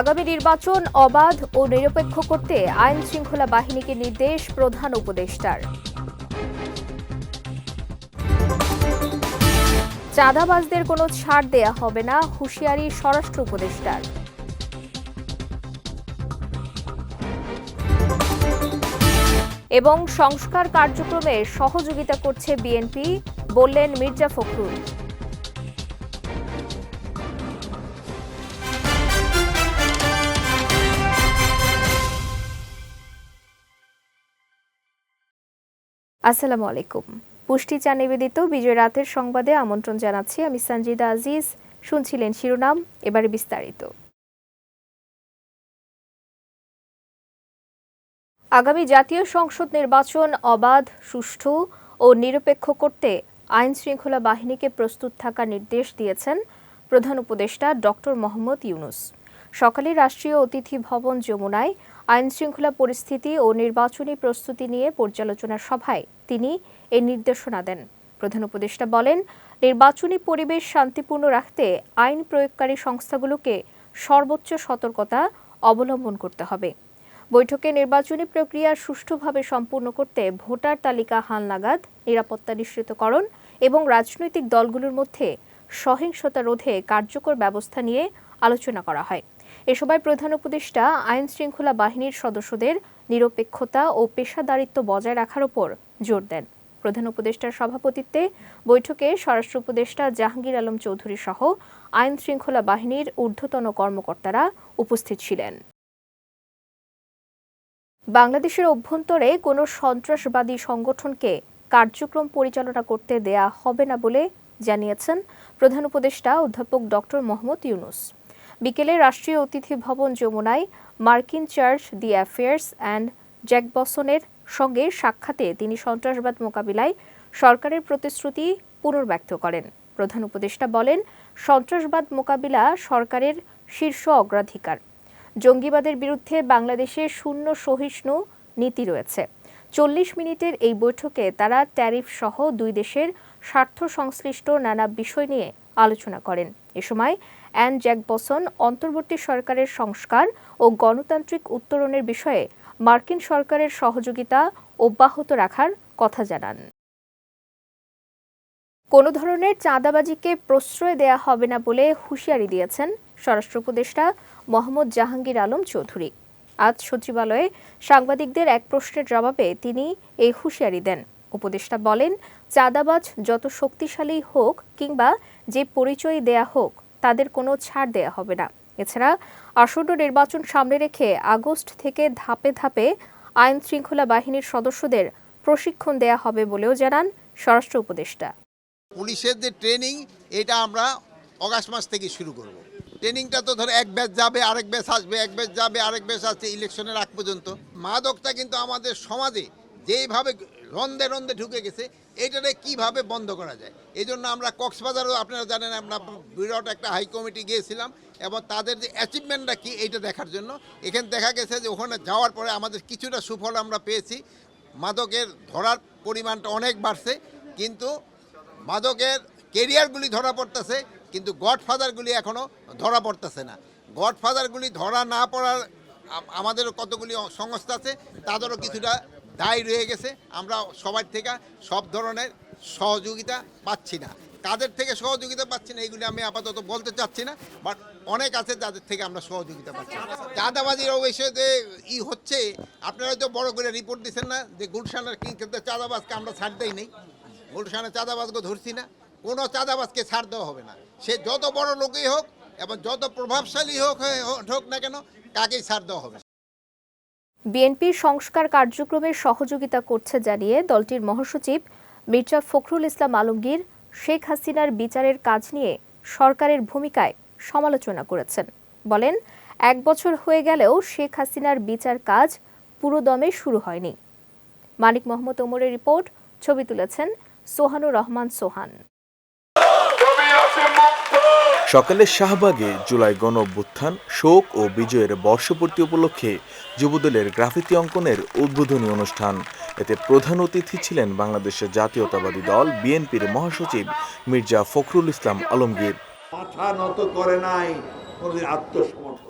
আগামী নির্বাচন অবাধ ও নিরপেক্ষ করতে আইন শৃঙ্খলা বাহিনীকে নির্দেশ প্রধান উপদেষ্টার। চাঁদাবাজদের কোনো ছাড় দেয়া হবে না, হুঁশিয়ারি স্বরাষ্ট্র উপদেষ্টার। এবং সংস্কার কার্যক্রমে সহযোগিতা করছে বিএনপি, বললেন মির্জা ফখরুল। আসসালামু আলাইকুম। পুষ্টি চা নিবেদিত বিজয় রাতের সংবাদে আমন্ত্রণ জানাচ্ছি আমি সঞ্জিদা আজিজ। শুনছিলেন শিরোনাম, এবারে বিস্তারিত। আগামী জাতীয় সংসদ নির্বাচন অবাধ, সুষ্ঠু ও নিরপেক্ষ করতে আইন শৃঙ্খলা বাহিনীকে প্রস্তুত থাকার নির্দেশ দিয়েছেন প্রধান উপদেষ্টা ডক্টর মোহাম্মদ ইউনুস। সকালে রাষ্ট্রীয় অতিথি ভবন যমুনায় আইন শৃঙ্খলা পরিস্থিতি ও নির্বাচনী প্রস্তুতি নিয়ে পর্যালোচনা সভায় তিনি এই নির্দেশনা দেন। প্রধান উপদেষ্টা বলেন, নির্বাচনী পরিবেশ শান্তিপূর্ণ রাখতে আইন প্রয়োগকারী সংস্থাগুলোকে সর্বোচ্চ সতর্কতা অবলম্বন করতে হবে। বৈঠকে নির্বাচনী প্রক্রিয়া সুষ্ঠুভাবে সম্পূর্ণ করতে ভোটার তালিকা হালনাগাদ, নিরাপত্তা নিশ্চিতকরণ এবং রাজনৈতিক দলগুলোর মধ্যে সহিংসতা রোধে কার্যকর ব্যবস্থা নিয়ে আলোচনা করা হয়। এ সময় প্রধান উপদেষ্টা আইন শৃঙ্খলা বাহিনীর সদস্যদের নিরপেক্ষতা ও পেশাদারিত্ব বজায় রাখার উপর জোর দেন। প্রধান উপদেষ্টার সভাপতিত্বে বৈঠকে স্বরাষ্ট্র উপদেষ্টা জাহাঙ্গীর আলম চৌধুরী সহ আইন শৃঙ্খলা বাহিনীর ঊর্ধ্বতন কর্মকর্তারা উপস্থিত ছিলেন। বাংলাদেশের অভ্যন্তরে কোনো সন্ত্রাসবাদী সংগঠনকে কার্যক্রম পরিচালনা করতে দেয়া হবে না বলে জানিয়েছেন প্রধান উপদেষ্টা অধ্যাপক ডক্টর মোহাম্মদ ইউনুস। বিকেলে রাষ্ট্রীয় অতিথি ভবন যমুনায় মার্কিন chargé, d' affaires and Jack বসনের সঙ্গে সাক্ষাতে তিনি সন্ত্রাসবাদ মোকাবিলায় সরকারের প্রতিশ্রুতি পুনর্ব্যক্ত করেন। প্রধান উপদেষ্টা বলেন, সন্ত্রাসবাদ মোকাবিলা সরকারের শীর্ষ অগ্রাধিকার। জঙ্গিবাদের বিরুদ্ধে বাংলাদেশে শূন্য সহিষ্ণু নীতি রয়েছে। চল্লিশ মিনিটের এই বৈঠকে তারা ট্যারিফ সহ দুই দেশের স্বার্থ সংশ্লিষ্ট নানা বিষয় নিয়ে আলোচনা করেন। এ সময় অ্যান জ্যাকবসন অন্তর্বর্তী সরকারের সংস্কার ও গণতান্ত্রিক উত্তরণের বিষয়ে মার্কিন সরকারের সহযোগিতা অব্যাহত রাখার কথা জানান। কোনো ধরনের চাঁদাবাজিকে প্রশ্রয় দেয়া হবে না বলে হুঁশিয়ারি দিয়েছেন স্বরাষ্ট্র উপদেষ্টা মোহাম্মদ জাহাঙ্গীর আলম চৌধুরী। আজ সচিবালয়ে সাংবাদিকদের এক প্রশ্নের জবাবে তিনি এই হুঁশিয়ারি দেন। উপদেষ্টা বলেন, চাঁদাবাজ যত শক্তিশালী হোক কিংবা যে পরিচয় দেয়া হোক তাদের কোনো ছাড় দেয়া হবে না। এছাড়া আসন্ন নির্বাচন সামনে রেখে আগস্ট থেকে ধাপে ধাপে আইন শৃঙ্খলা বাহিনীর সদস্যদের প্রশিক্ষণ দেয়া হবে বলেও জানান স্বরাষ্ট্র উপদেষ্টা। পুলিশের যে ট্রেনিং, এটা আমরা অগাস্ট মাস থেকে শুরু করব। ট্রেনিংটা তো ধরো এক ব্যাচ যাবে, আরেক ব্যাচ আসবে, এক ব্যাচ যাবে, আরেক ব্যাচ আসছে, ইলেকশনের আগ পর্যন্ত। মাদকটা কিন্তু আমাদের সমাজে যেইভাবে রন্দে রন্দে ঢুকে গেছে। এইটারে কীভাবে বন্ধ করা যায়? এই জন্য আমরা কক্সবাজারও আপনারা জানেন, আমরা বিরাট একটা হাই কমিটি গিয়েছিলাম এবং তাদের যে অ্যাচিভমেন্টটা কি এইটা দেখার জন্য। এখানে দেখা গেছে যে ওখানে যাওয়ার পরে আমাদের কিছুটা সুফল আমরা পেয়েছি। মাদকের ধরার পরিমাণটা অনেক বাড়ছে, কিন্তু মাদকের কেরিয়ারগুলি ধরা পড়তেছে, কিন্তু গডফাদারগুলি এখনও ধরা পড়তেছে না। গডফাদারগুলি ধরা না পড়ার আম- আমাদেরও কতগুলি সংস্থা আছে, তাদেরও কিছুটা দায় রয়ে গেছে। আমরা সবার থেকে সব ধরনের সহযোগিতা পাচ্ছি না। কাদের থেকে সহযোগিতা পাচ্ছি না এইগুলি আমি আপাতত বলতে চাচ্ছি না বাট অনেক আছে যাদের থেকে আমরা সহযোগিতা পাচ্ছি। চাঁদাবাজির অবশ্যই যে ই হচ্ছে, আপনারা তো বড় করে রিপোর্ট দিচ্ছেন না যে গুলশানের কিং চাঁদাবাজকে আমরা ছাড় দেই নেই। গুলশানে চাঁদাবাজকে ধরছি না, কোনো চাঁদাবাজকে ছাড় দেওয়া হবে না। সে যত বড় লোকই হোক এবং যত প্রভাবশালী হোক হোক না কেন, কাকেই ছাড় দেওয়া হবে। বিএনপির সংস্কার কার্যক্রমে সহযোগিতা করছে জানিয়ে দলটির মহাসচিব মির্জা ফখরুল ইসলাম আলমগীর শেখ হাসিনার বিচারের কাজ নিয়ে সরকারের ভূমিকায় সমালোচনা করেছেন। বলেন, এক বছর হয়ে গেলেও শেখ হাসিনার বিচার কাজ পুরোদমে শুরু হয়নি। মানিক মোহাম্মদ ওমরের রিপোর্ট, ছবি তুলেছেন সোহানুর রহমান সোহান। সকালে শাহবাগে জুলাই গণ অভ্যুত্থান শোক ও বিজয়ের বর্ষপূর্তি উপলক্ষে যুবদলের গ্রাফিতি অঙ্কনের উদ্বোধনী অনুষ্ঠান। এতে প্রধান অতিথি ছিলেন বাংলাদেশের জাতীয়তাবাদী দল, বিএনপির মহাসচিব মির্জা ফখরুল ইসলাম আলমগীর। মাথা নত করে নাই।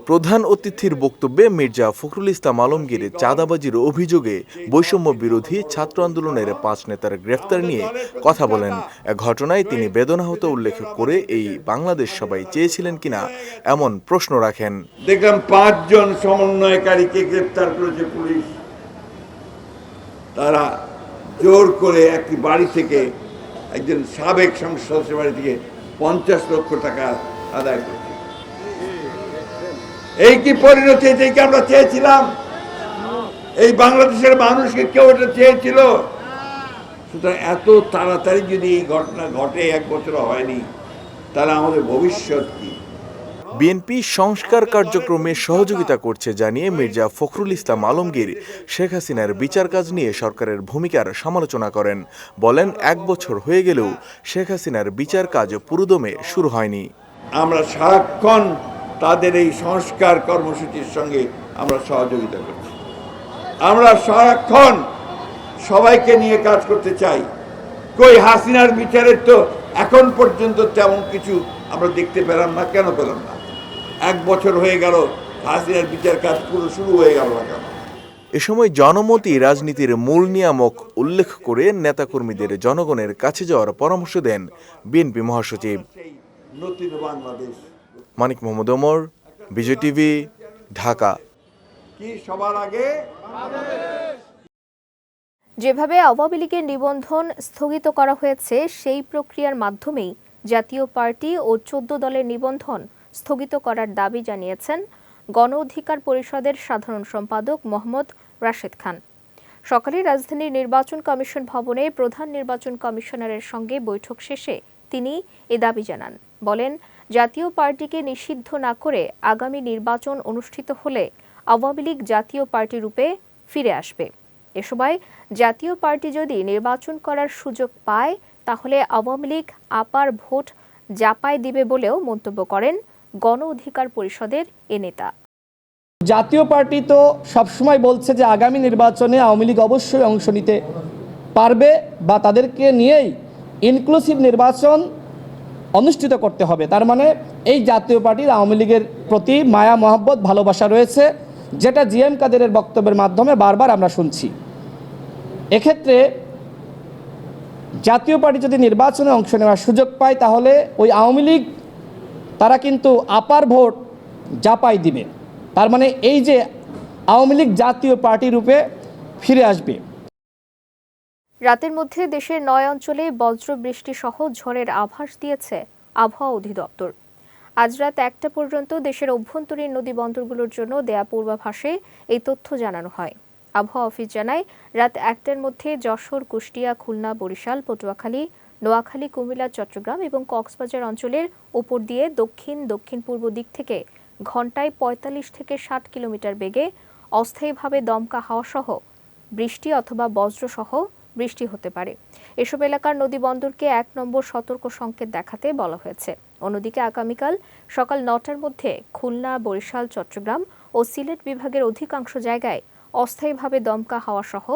প্রধান অতিথির বক্তব্যে মির্জা ফখরুল ইসলাম আলমগীর চাঁদাবাজির অভিযোগে বৈষম্য বিরোধী ছাত্র আন্দোলনের পাঁচ নেতার গ্রেফতার নিয়ে কথা বলেন। এক ঘটনায় তিনি বেদনাহত উল্লেখ করে এই বাংলাদেশ সবাই চেয়েছিলেন কিনা এমন প্রশ্ন রাখেন। দেখলাম পাঁচজন সমন্বয়কারীকে গ্রেপ্তার করেছে পুলিশ। তারা জোর করে একটি বাড়ি থেকে একজন সাবেক সংসদ বাড়ি থেকে পঞ্চাশ লক্ষ টাকা আদায় করছে। এই কি পরিণতি এটাই কি আমরা চেয়েছিলাম? এই বাংলাদেশের মানুষকে কেউ এটা চেয়েছিল? সুতরাং এত তাড়াতাড়ি যদি এই ঘটনা ঘটে এক বছর হয়নি তাহলে আমাদের ভবিষ্যৎ কি? বিএনপি সংস্কার কার্যক্রমে সহযোগিতা করছে জানিয়ে মির্জা ফখরুল ইসলাম আলমগীর শেখ হাসিনার বিচার কাজ নিয়ে সরকারের ভূমিকার সমালোচনা করেন। বলেন এক বছর হয়ে গেলেও শেখ হাসিনার বিচার কাজ পুরোদমে শুরু হয়নি। আমরা সারাক্ষণ তাদের এই সংস্কার কর্মসূচির সঙ্গে আমরা সহযোগিতা করছি। আমরা সারাক্ষণ সবাইকে নিয়ে কাজ করতে চাই। কই হাসিনার বিচারের তো এখন পর্যন্ত তেমন কিছু আমরা দেখতে পেলাম না কেন পেলাম না? এক বছর হয়ে গেল হাসিনার বিচার কাজ পুরো শুরু হয়ে গেল না কেন? এ সময় জনমতি রাজনীতির মূল নিয়ামক উল্লেখ করে নেতাকর্মীদের জনগণের কাছে যাওয়ার পরামর্শ দেন বিএনপি মহাসচিব। নতুন বাংলাদেশ। মানিক মোহাম্মদ ওমর বিজয় টিভি ঢাকা। কি সবার আগে? যেভাবে আওয়ামী লীগের নিবন্ধন স্থগিত করা হয়েছে সেই প্রক্রিয়ার মাধ্যমেই জাতীয় পার্টি ও চোদ্দ দলের নিবন্ধন স্থগিত করার দাবি জানিয়েছেন গণ অধিকার পরিষদের সাধারণ সম্পাদক মোহাম্মদ রাশেদ খান। সকালে রাজধানীর নির্বাচন কমিশন ভবনে প্রধান নির্বাচন কমিশনারের সঙ্গে বৈঠক শেষে তিনি এ দাবি জানান। বলেন জাতীয় পার্টিকে নিষিদ্ধ না করে আগামী নির্বাচন অনুষ্ঠিত হলে আওয়ামী লীগ জাতীয় পার্টি রূপে ফিরে আসবে। এ সময় জাতীয় পার্টি যদি নির্বাচন করার সুযোগ পায়, তাহলে আওয়ামী লীগ আপার ভোট জাপায় দিবে বলেও মন্তব্য করেন গণ অধিকার পরিষদের এ নেতা। জাতীয় পার্টি তো সবসময় বলছে যে আগামী নির্বাচনে আওয়ামী লীগ অবশ্যই অংশ নিতে পারবে বা তাদেরকে নিয়েই ইনক্লুসিভ নির্বাচন অনুষ্ঠিত করতে হবে। তার মানে এই জাতীয় পার্টির আওয়ামী লীগের প্রতি মায়া, মহব্বত, ভালোবাসা রয়েছে, যেটা জিএম কাদেরের বক্তব্যের মাধ্যমে বারবার আমরা শুনছি। এক্ষেত্রে জাতীয় পার্টি যদি নির্বাচনে অংশ নেওয়ার সুযোগ পায়, তাহলে ওই আওয়ামী লীগ, তারা কিন্তু আপার ভোট জাপাই দিবে। তার মানে এই যে আওয়ামী লীগ জাতীয় পার্টি রূপে ফিরে আসবে। রাতের মধ্যে দেশের নয় অঞ্চলে বজ্র বৃষ্টি সহ ঝড়ের আভাস দিয়েছে আবহাওয়া অধিদপ্তর। আজ রাত একটা পর্যন্ত দেশের অভ্যন্তরীণ নদী বন্দরগুলোর জন্য দেয়া পূর্বাভাসে এই তথ্য জানানো হয়। আবহাওয়া অফিস জানায়, রাত একটার মধ্যে যশোর, কুষ্টিয়া, খুলনা, বরিশাল, পটুয়াখালী, নোয়াখালী, কুমিল্লা, চট্টগ্রাম এবং কক্সবাজার অঞ্চলের উপর দিয়ে দক্ষিণ দক্ষিণ পূর্ব দিক থেকে ঘন্টায় পঁয়তাল্লিশ থেকে ষাট কিলোমিটার বেগে অস্থায়ীভাবে দমকা হাওয়া সহ বৃষ্টি অথবা বজ্রসহ বৃষ্টি হতে পারে। এসব এলাকার নদী বন্দরকে এক নম্বর সতর্ক সংকেত দেখাতে বলা হয়েছে। অন্যদিকে আগামীকাল সকাল নটার মধ্যে খুলনা, বরিশাল, চট্টগ্রাম ও সিলেট বিভাগের অধিকাংশ জায়গায় অস্থায়ীভাবে দমকা হাওয়া সহ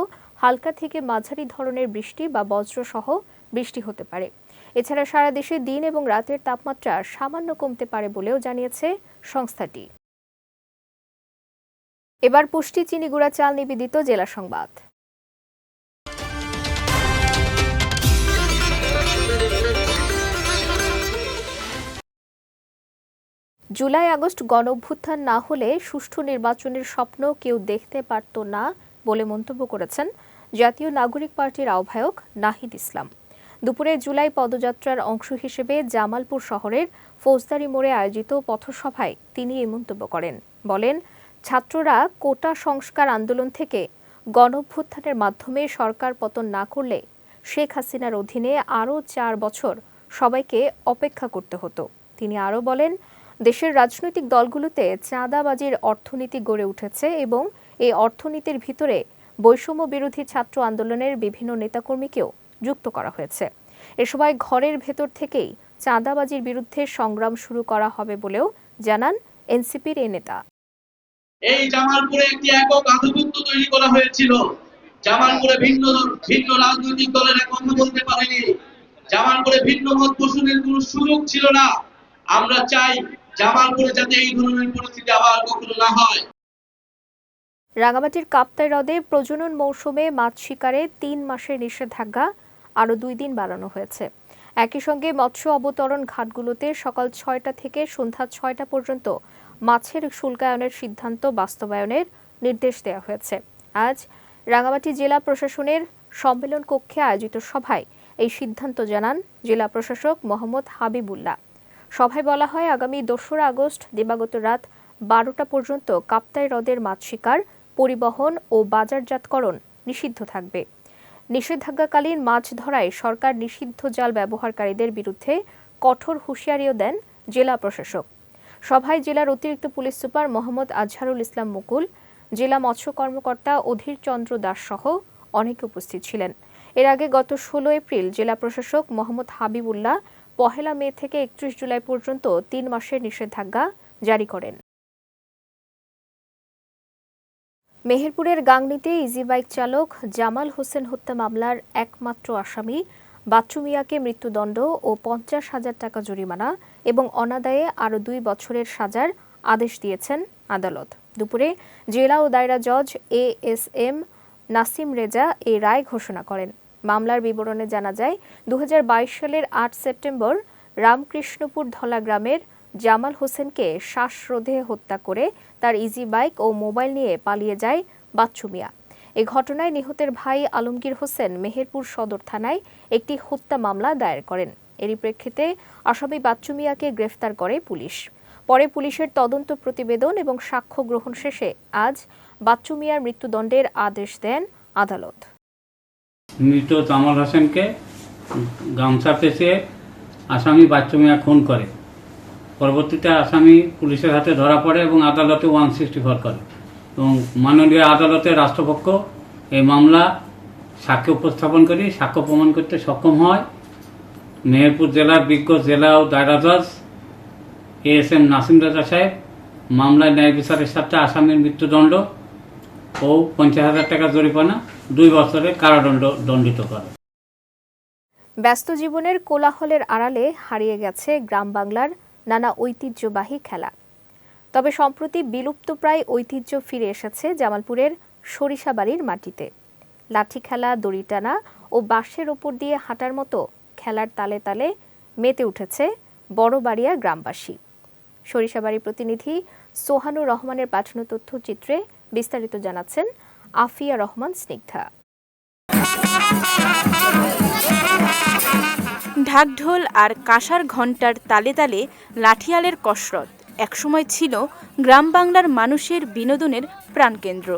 হালকা থেকে মাঝারি ধরনের বৃষ্টি বা বজ্রসহ বৃষ্টি হতে পারে। এছাড়া সারা দেশে দিন এবং রাতের তাপমাত্রা সামান্য কমতে পারে বলেও জানিয়েছে সংস্থাটি। এবার পুষ্টি, চিনিগুড়া, চাল নিবেদিত জেলা সংবাদ। জুলাই আগস্ট গণ অভ্যুত্থান না হলে সুষ্ঠু নির্বাচনের স্বপ্ন কেউ দেখতে পারত না বলে মন্তব্য করেছেন জাতীয় নাগরিক পার্টির আহ্বায়ক নাহিদ ইসলাম। দুপুরে জুলাই পদযাত্রার অংশ হিসেবে জামালপুর শহরের ফৌজদারি মোড়ে আয়োজিত পথসভায় তিনি এই মন্তব্য করেন। বলেন, ছাত্ররা কোটা সংস্কার আন্দোলন থেকে গণঅভ্যুত্থানের মাধ্যমে সরকার পতন না করলে শেখ হাসিনার অধীনে আরও চার বছর সবাইকে অপেক্ষা করতে হতো। তিনি আরও বলেন দেশের রাজনৈতিক দলগুলোতে চাঁদাবাজির অর্থনীতি গড়ে উঠেছে এবং এই অর্থনীতির ভিতরে বৈষম্য বিরোধী ছাত্র আন্দোলনের বিভিন্ন নেতাকর্মীকেও যুক্ত করা হয়েছে। এ সময় ঘরের ভেতর থেকেই চাঁদাবাজির বিরুদ্ধে সংগ্রাম শুরু করা হবে বলেও জানান এনসিপির এই নেতা। এই জামালপুরে একটি একক আধিপত্য তৈরি করা হয়েছিল। জামালপুরে ভিন্ন ভিন্ন রাজনৈতিক দলেরা কথা বলতে পারেনি। জামালপুরে ভিন্ন মত পোষণের কোনো সুযোগ ছিল না। আমরা চাই জামালপুরে যাতে এই ধরনের পরিস্থিতি আবার কখনো না হয়। রাঙামাটির কাপ্তাই হ্রদে প্রজনন মৌসুমে মাছ শিকারে তিন মাসের নিষেধাজ্ঞা, আরও দুই দিন বাড়ানো হয়েছে। একই সঙ্গে মৎস্য অবতরণ ঘাটগুলোতে সকাল ছয়টা থেকে সন্ধ্যা ছয়টা পর্যন্ত মাছের শুল্কায়নের সিদ্ধান্ত বাস্তবায়নের নির্দেশ দেওয়া হয়েছে। আজ রাঙামাটি জেলা প্রশাসনের সম্মেলন কক্ষে আয়োজিত সভায় এই সিদ্ধান্ত জানান জেলা প্রশাসক মোহাম্মদ হাবিবুল্লাহ। সভায় বলা হয়, আগামী দোসরা আগস্ট দিবাগত রাত বারোটা পর্যন্ত কাপ্তাই হ্রদের মাছ শিকার, পরিবহন ও বাজারজাতকরণ নিষিদ্ধ থাকবে। নিষেধাজ্ঞাকালীন মাছ ধরায় সরকার নিষিদ্ধ জাল ব্যবহারকারীদের বিরুদ্ধে কঠোর হুঁশিয়ারিও দেন জেলা প্রশাসক। সভায় জেলার অতিরিক্ত পুলিশ সুপার মোহাম্মদ আজহারুল ইসলাম মুকুল, জেলা মৎস্য কর্মকর্তা অধীর চন্দ্র দাস সহ অনেকে উপস্থিত ছিলেন। এর আগে গত ষোলো এপ্রিল জেলা প্রশাসক মোহাম্মদ হাবিবুল্লাহ পহেলা মে থেকে একত্রিশ জুলাই পর্যন্ত তিন মাসের নিষেধাজ্ঞা জারি করেন। মেহেরপুরের গাংনীতে ইজি বাইক চালক জামাল হোসেন হত্যা মামলার একমাত্র আসামি বাচ্চু মিয়াকে মৃত্যুদণ্ড ও পঞ্চাশ হাজার টাকা জরিমানা এবং অনাদায়ে আরও দুই বছরের সাজার আদেশ দিয়েছেন আদালত। দুপুরে জেলা ও দায়রা জজ A S M Nasim Reza এই রায় ঘোষণা করেন। মামলার বিবরণে জানা যায়, দুহাজার বাইশ সালের আট সেপ্টেম্বর রামকৃষ্ণপুর ধলা গ্রামের জামাল হোসেনকে শ্বাসরোধে হত্যা করে তার ইজি বাইক ও মোবাইল নিয়ে পালিয়ে যায় বাচ্চু মিয়া এ ঘটনায় নিহতের ভাই আলমগীর হোসেন মেহেরপুর সদর থানায় একটি হত্যা মামলা দায়ের করেন। এরই প্রেক্ষিতে আসামি বাচ্চু মিয়াকে গ্রেফতার করে পুলিশ। পরে পুলিশের তদন্ত প্রতিবেদন এবং সাক্ষ্য গ্রহণ শেষে আজ বাচ্চু মিয়ার মৃত্যুদণ্ডের আদেশ দেন আদালত। মৃত জামাল হোসেনকে গামছা পেঁচিয়ে আসামি বাচ্চু মিয়া খুন করে। পরবর্তীতে আসামি পুলিশের হাতে ধরা পড়ে এবং আদালতে ওয়ান সিক্সটি ফোর করে। এবং মাননীয় আদালতের রাষ্ট্রপক্ষ এই মামলা সাক্ষ্য উপস্থাপন করি, সাক্ষ্য প্রমাণ করতে সক্ষম হয়। মেহেরপুর জেলার বিজ্ঞ জেলা ও দায়রা জজ এ এস এম নাসিম রাজা সাহেব মামলায় ন্যায় বিচারের সাথে আসামির মৃত্যুদণ্ড ও পঞ্চাশ হাজার টাকা জরিমানা, দুই বছরের কারাদণ্ড দণ্ডিত করে। ব্যস্ত জীবনের কোলাহলের আড়ালে হারিয়ে গেছে গ্রাম বাংলার নানা ঐতিহ্যবাহী খেলা। তবে সম্প্রতি বিলুপ্তপ্রায় ঐতিহ্য ফিরে এসেছে জামালপুরের সরিষাবাড়ির মাটিতে। লাঠি খেলা, দড়ি টানা ও বাঁশের ওপর দিয়ে হাঁটার মতো খেলার তালে তালে মেতে উঠেছে বড়বাড়িয়া গ্রামবাসী। সরিষাবাড়ির প্রতিনিধি সোহানুর রহমানের পাঠানো তথ্যচিত্রে বিস্তারিত জানাচ্ছেন আফিয়া রহমান স্নিগ্ধা। ঢাকঢোল আর কাঁসার ঘণ্টার তালে তালে লাঠিয়ালের কসরত একসময় ছিল গ্রাম বাংলার মানুষের বিনোদনের প্রাণকেন্দ্র।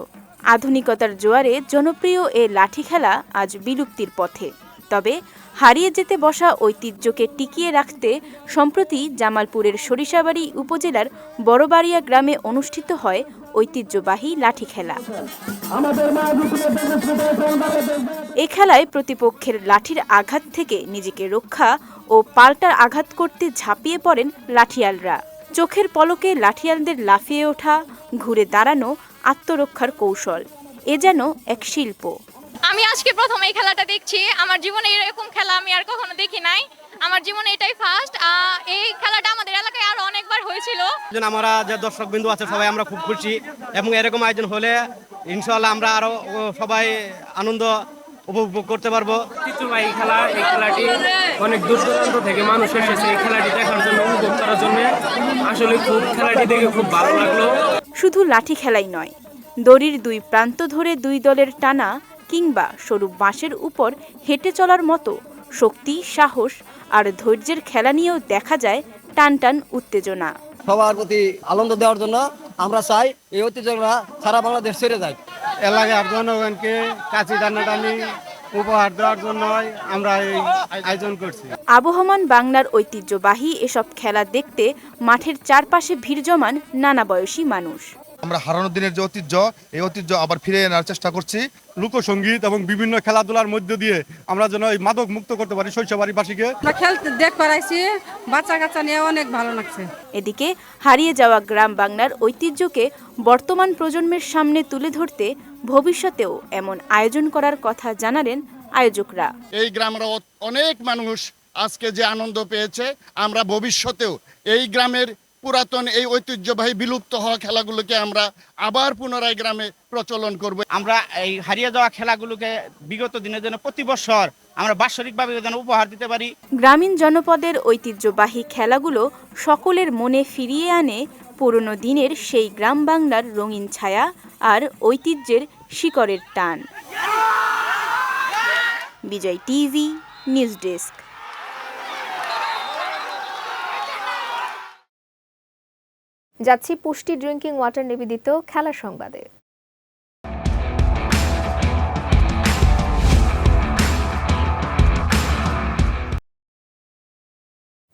আধুনিকতার জোয়ারে জনপ্রিয় এ লাঠি খেলা আজ বিলুপ্তির পথে। তবে হারিয়ে যেতে বসা ঐতিহ্যকে টিকিয়ে রাখতে সম্প্রতি জামালপুরের সরিষাবাড়ি উপজেলার বড়বাড়িয়া গ্রামে অনুষ্ঠিত হয় ঐতিহ্যবাহী লাঠি খেলা। এ খেলায় প্রতিপক্ষের লাঠির আঘাত থেকে নিজেকে রক্ষা ও পাল্টার আঘাত করতে ঝাঁপিয়ে পড়েন লাঠিয়ালরা। চোখের পলকে লাঠিয়ালদের লাফিয়ে ওঠা ঘুরে দাঁড়ানো আত্মরক্ষার কৌশল। এ যেন এক শিল্প। আমি আজকে প্রথম এই খেলাটা দেখছি। আমার জীবনে এরকম খেলা আমি আর কখনো দেখি নাই। আমার জীবনে এটাই ফার্স্ট এই খেলাটা আমাদের এলাকায় আরও অনেকবার হয়েছিল। আমরা যে দর্শক বিন্দু আছে সবাই আমরা খুব খুশি। এবং এরকম আয়োজন হলে ইনশাল্লাহ আমরা আরও সবাই আনন্দ উপভোগ করতে পারব। এই খেলা এই খেলাটি অনেক দূর দূরান্ত থেকে মানুষ এসেছে এই খেলাটি দেখার জন্য উপভোগ করার জন্য। আসলে খুব খেলাটি দেখে খুব ভালো লাগল। শুধু লাঠি খেলাই নয় দড়ির দুই প্রান্ত ধরে দুই দলের টানা কিংবা সরু বাঁশের উপর হেঁটে চলার মতো শক্তি সাহস আর ধৈর্যের খেলা নিয়েও দেখা যায় টান টান উত্তেজনা। সবার প্রতি আনন্দ দেওয়ার জন্য আমরা চাই এই উত্তেজনা সারা বাংলাদেশ ছেড়ে যায়। এলাকার জনগণকে কাছে টানাটানি উপহার দেওয়ার জন্য আমরা এই আয়োজন করছি। আবহমান বাংলার ঐতিহ্যবাহী এসব খেলা দেখতে মাঠের চারপাশে ভিড় জমান নানা বয়সী মানুষ। আমরা হারানোর দিনের যে ঐতিহ্য এই ঐতিহ্য আবার ফিরে আনার চেষ্টা করছি। লোকসঙ্গীত এবং বিভিন্ন খেলাধুলার মধ্য দিয়ে আমরা যেন এই মাদক মুক্ত করতে পারি শৈশবাড়িবাসীকে। খেলতে দেখ করাইছি বাচ্চা কাচ্চা নিয়ে অনেক ভালো লাগছে। এদিকে হারিয়ে যাওয়া গ্রাম বাংলার ঐতিহ্যকে বর্তমান প্রজন্মের সামনে তুলে ধরতে ভবিষ্যতেও এমন আয়োজন করার কথা জানালেন আয়োজকরা। এই গ্রামের অনেক মানুষ আজকে যে আনন্দ পেয়েছে আমরা ভবিষ্যতেও এই গ্রামের পুরাতন এই ঐতিহ্যবাহী বিলুপ্ত হওয়া খেলাগুলোকে আমরা আবার পুনরায় গ্রামে প্রচলন করব। আমরা এই হারিয়ে যাওয়া খেলাগুলোকে বিগত দিনের জন্য প্রতি বছর আমরা বাৎসরিকভাবে যেন উপহার দিতে পারি। গ্রামীণ জনপদের ঐতিহ্যবাহী খেলাগুলো সকলের মনে ফিরিয়ে আনে পুরনো দিনের সেই গ্রাম বাংলার রঙিন ছায়া আর ঐতিহ্যের শিকড়ের টান। Bijoy TV news desk. যাচ্ছি পুষ্টি ড্রিঙ্কিং ওয়াটার নিবেদিত খেলা সংবাদে।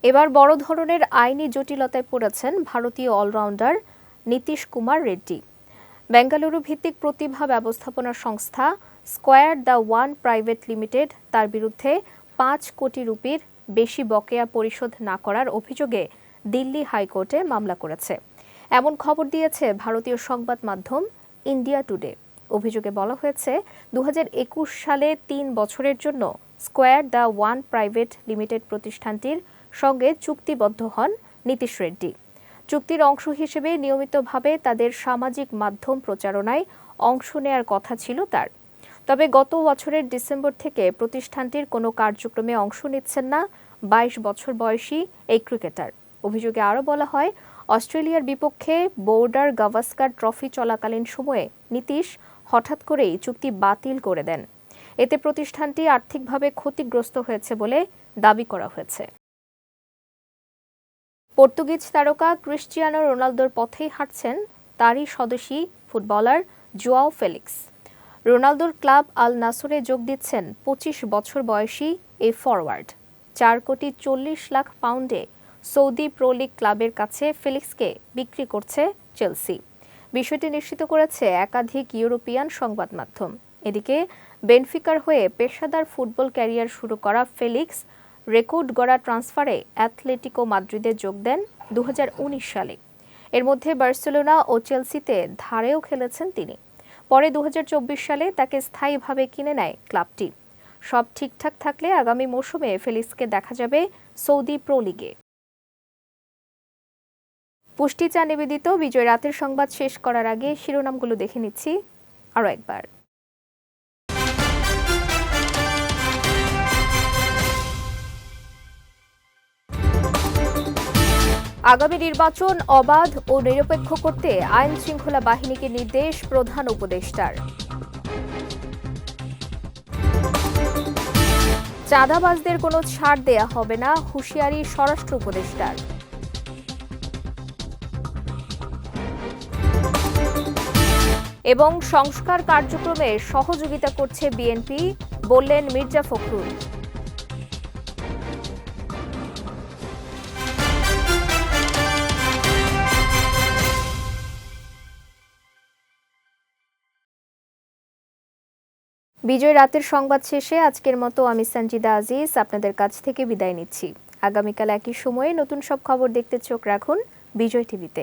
এবার বড় ধরনের আইনি জটিলতায় পড়েছেন ভারতীয় অলরাউন্ডার নীতিশ কুমার রেড্ডি। বেঙ্গালুরু ভিত্তিক প্রতিভা ব্যবস্থাপনা সংস্থা square the one private limited তার বিরুদ্ধে পাঁচ কোটি রুপির বেশি বকেয়া পরিশোধ না করার অভিযোগে দিল্লি হাইকোর্টে মামলা করেছে। এমন খবর দিয়েছে ভারতীয় সংবাদ মাধ্যম ইন্ডিয়া টুডে। অভিযোগে বলা হয়েছে দু হাজার একুশ সালে তিন বছরের জন্য square the one private limited প্রতিষ্ঠানটির সঙ্গে চুক্তিবদ্ধ হন নীতিশ রেড্ডি। চুক্তির অংশ হিসেবে নিয়মিতভাবে তাদের সামাজিক মাধ্যম প্রচারণায় অংশ নেয়ার কথা ছিল তার। তবে গত বছরের ডিসেম্বর থেকে প্রতিষ্ঠানটির কোনো কার্যক্রমে অংশ নিচ্ছেন না বাইশ বছর বয়সী এই ক্রিকেটার। অভিযোগে আরও বলা হয় অস্ট্রেলিয়ার বিপক্ষে বোর্ডার গাভাস্কার ট্রফি চলাকালীন সময়ে নীতিশ হঠাৎ করেই চুক্তি বাতিল করে দেন। এতে প্রতিষ্ঠানটি আর্থিকভাবে ক্ষতিগ্রস্ত হয়েছে বলে দাবি করা হয়েছে। পর্তুগিজ তারকা ক্রিশ্চিয়ানো রোনালদোর পথেই হাঁটছেন তারই স্বদেশী ফুটবলার জোয়াও ফেলিক্স। রোনালদোর ক্লাব আল নাসরে যোগ দিচ্ছেন পঁচিশ বছর বয়সী এই ফরওয়ার্ড। চার কোটি চল্লিশ লাখ পাউন্ডে সৌদি প্রো লিগ ক্লাবের কাছে ফেলিক্সকে বিক্রি করছে চেলসি। বিষয়টি নিশ্চিত করেছে একাধিক ইউরোপিয়ান সংবাদ মাধ্যম। এদিকে, বেনফিকার হয়ে পেশাদার ফুটবল ক্যারিয়ার শুরু করা ফেলিক্স রেকর্ড গড়া ট্রান্সফারে অ্যাথলেটিকো মাদ্রিদে যোগ দেন দু হাজার উনিশ সালে। এর মধ্যে বার্সেলোনা ও চেলসিতে ধারেও খেলেছেন তিনি। পরে দু হাজার চব্বিশ সালে তাকে স্থায়ীভাবে কিনে নেয় ক্লাবটি। সব ঠিকঠাক থাকলে আগামী মৌসুমে ফেলিক্সকে দেখা যাবে সৌদি প্রো লিগে। পুষ্টি চা নিবেদিত। বিজয় রাতের সংবাদ শেষ করার আগে শিরোনামগুলো দেখে নিচ্ছি। আরও একবার। আগামী নির্বাচন অবাধ ও নিরপেক্ষ করতে আইন শৃঙ্খলা বাহিনীকে নির্দেশ প্রধান উপদেষ্টার। চাঁদাবাজদের কোনো ছাড় দেয়া হবে না, হুঁশিয়ারি স্বরাষ্ট্র উপদেষ্টার। এবং সংস্কার কার্যক্রমে সহযোগিতা করছে বিএনপি, বললেন মির্জা ফখরুল। বিজয় রাতের সংবাদ শেষে আজকের মতো আমি সঞ্জিদা আজিজ আপনাদের কাছ থেকে বিদায় নিচ্ছি। আগামীকাল একই সময়ে নতুন সব খবর দেখতে চোখ রাখুন বিজয় টিভিতে।